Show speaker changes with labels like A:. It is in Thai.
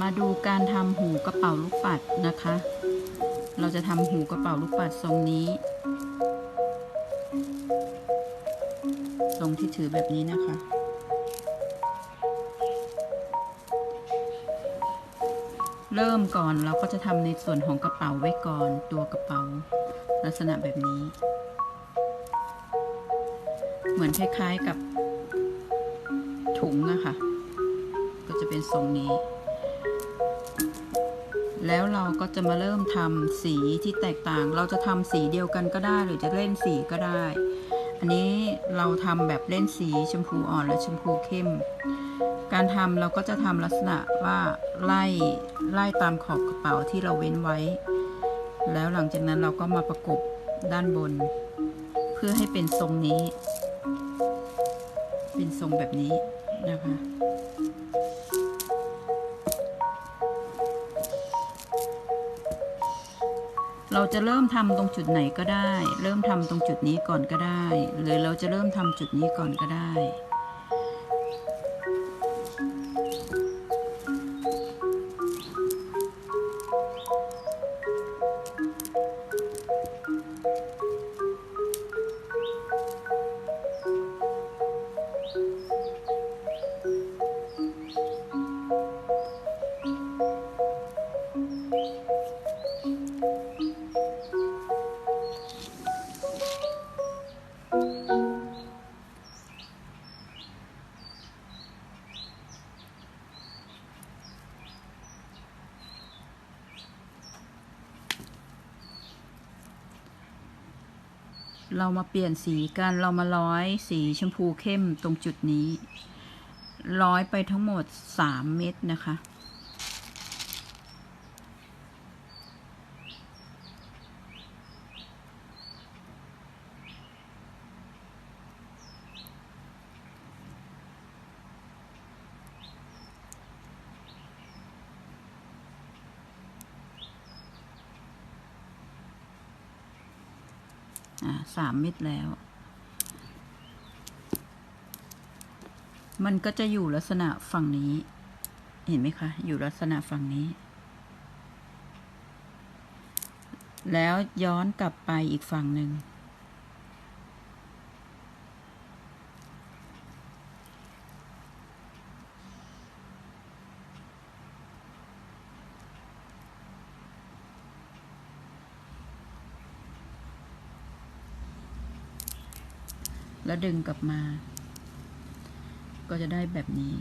A: มาดูการทำหูกระเป๋าลูกปัดนะคะ เราจะทำหูกระเป๋าลูกปัดทรงนี้ ทรงที่ถือแบบนี้นะคะเริ่มก่อนเราก็จะทำในส่วนของกระเป๋าไว้ก่อนตัวกระเป๋า ลักษณะแบบนี้ เหมือนคล้ายๆกับถุงอะค่ะ ก็จะเป็นทรงนี้ แล้วเราก็จะมาเริ่มทำสีที่แตกต่าง เราจะทำสีเดียวกันก็ได้ หรือจะเล่นสีก็ได้ อันนี้เราทำแบบเล่นสีชมพูอ่อนและชมพูเข้ม การทำเราก็จะทำลักษณะว่าไล่ไล่ตามขอบกระเป๋าที่เราเว้นไว้ แล้วหลังจากนั้นเราก็มาประกบด้านบน เพื่อให้เป็นทรงนี้ เป็นทรงแบบนี้นะคะ เราจะเริ่มทำตรงจุดไหนก็ได้ เริ่มทำตรงจุดนี้ก่อนก็ได้ หรือเราจะเริ่มทำจุดนี้ก่อนก็ได้ เรามาเปลี่ยนสีกันเรามาร้อยสีชมพูเข้มตรงจุดนี้ ร้อยไปทั้งหมดสามเม็ดนะคะ สามเม็ดแล้ว มันก็จะอยู่ลักษณะฝั่งนี้ เห็นไหมคะ อยู่ลักษณะฝั่งนี้ แล้วย้อนกลับไปอีกฝั่งหนึ่ง แล้วดึงกลับมา ก็จะได้แบบนี้